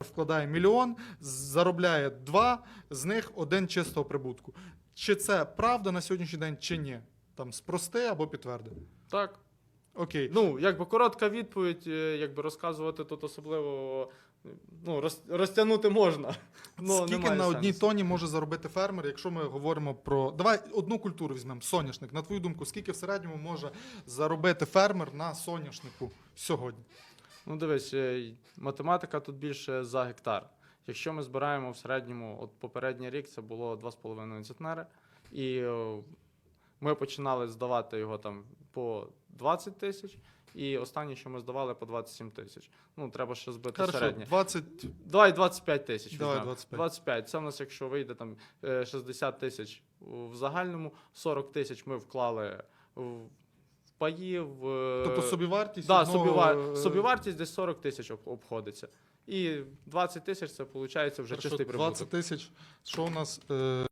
вкладає мільйон, заробляє два, з них один чистого прибутку. Чи це правда на сьогоднішній день, чи ні? Там спрости або підтверди. Так. Окей. Ну, якби коротка відповідь, е, якби розказувати тут особливо ну, роз, розтягнути можна. Ну, Скільки на одній сенсу. тоні може заробити фермер, якщо ми говоримо про. Давай одну культуру візьмемо соняшник. На твою думку, скільки в середньому може заробити фермер на соняшнику сьогодні? Ну, дивись, е, математика тут більше за гектар. Якщо ми збираємо в середньому, от попередній рік це було 2,5 центнери, і е, ми починали здавати його там по 20 тисяч, і останнє, що ми здавали, по 27 тисяч. Ну, треба ще збити Хорошо, середнє. 20 Давай 25 тисяч. Давай 25. 25. Це в нас, якщо вийде там е, 60 тисяч в загальному, 40 тисяч ми вклали в в паї, в. е, Тобто собівартість. да, одного, собівар... е, собівартість десь 40 тисяч обходиться. І 20 тисяч це виходить вже хорошо, чистий прибуток. 20 тисяч. Що у нас? Е,